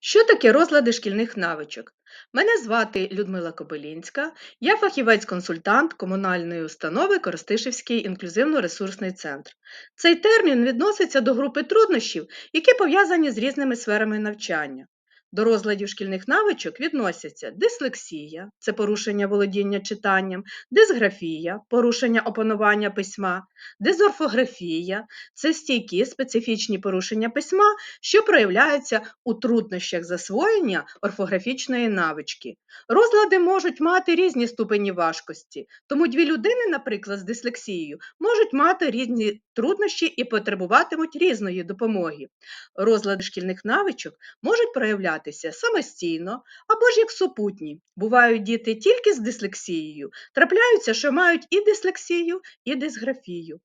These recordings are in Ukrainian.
Що таке розлади шкільних навичок? Мене звати Людмила Кобилінська, я фахівець-консультант комунальної установи Коростишівський інклюзивно-ресурсний центр. Цей термін відноситься до групи труднощів, які пов'язані з різними сферами навчання. До розладів шкільних навичок відносяться дислексія це порушення володіння читанням, дисграфія порушення опанування письма, дизорфографія це стійкі специфічні порушення письма, що проявляються у труднощах засвоєння орфографічної навички. Розлади можуть мати різні ступені важкості, тому дві людини, наприклад, з дислексією, можуть мати різні труднощі і потребуватимуть різної допомоги. Розлади шкільних навичок можуть проявлятися самостійно або ж як супутні. Бувають діти тільки з дислексією, трапляються, що мають і дислексію, і дисграфію.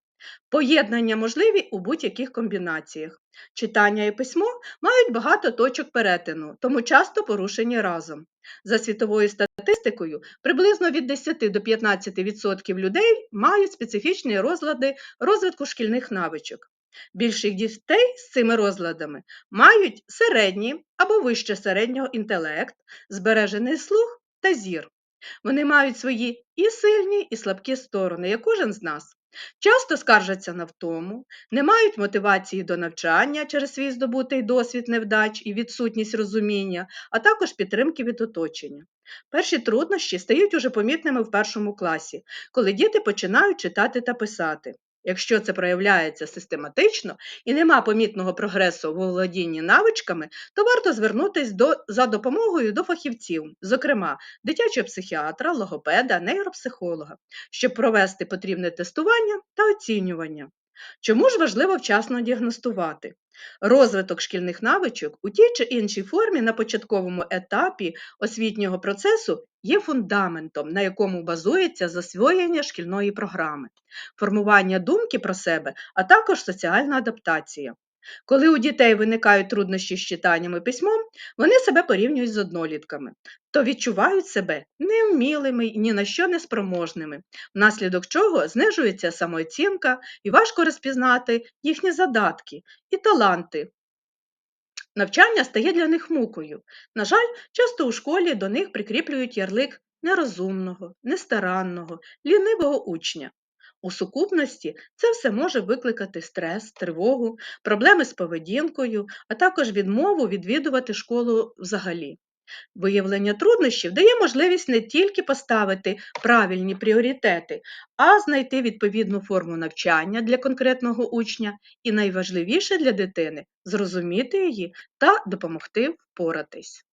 Поєднання можливі у будь-яких комбінаціях. Читання і письмо мають багато точок перетину, тому часто порушені разом. За світовою статистикою, приблизно від 10 до 15% людей мають специфічні розлади розвитку шкільних навичок. Більшість дітей з цими розладами мають середній або вище середнього інтелект, збережений слух та зір. Вони мають свої і сильні, і слабкі сторони, як кожен з нас. Часто скаржаться на втому, не мають мотивації до навчання через свій здобутий досвід невдач і відсутність розуміння, а також підтримки від оточення. Перші труднощі стають уже помітними в першому класі, коли діти починають читати та писати. Якщо це проявляється систематично і нема помітного прогресу у володінні навичками, то варто звернутися до, за допомогою до фахівців, зокрема дитячого психіатра, логопеда, нейропсихолога, щоб провести потрібне тестування та оцінювання. Чому ж важливо вчасно діагностувати? Розвиток шкільних навичок у тій чи іншій формі на початковому етапі освітнього процесу є фундаментом, на якому базується засвоєння шкільної програми, формування думки про себе, а також соціальна адаптація. Коли у дітей виникають труднощі з читанням і письмом, вони себе порівнюють з однолітками, то відчувають себе невмілими і ні на що неспроможними, внаслідок чого знижується самооцінка і важко розпізнати їхні задатки і таланти. Навчання стає для них мукою. На жаль, часто у школі до них прикріплюють ярлик нерозумного, нестаранного, лінивого учня. У сукупності це все може викликати стрес, тривогу, проблеми з поведінкою, а також відмову відвідувати школу взагалі. Виявлення труднощів дає можливість не тільки поставити правильні пріоритети, а знайти відповідну форму навчання для конкретного учня і найважливіше для дитини зрозуміти її та допомогти впоратись.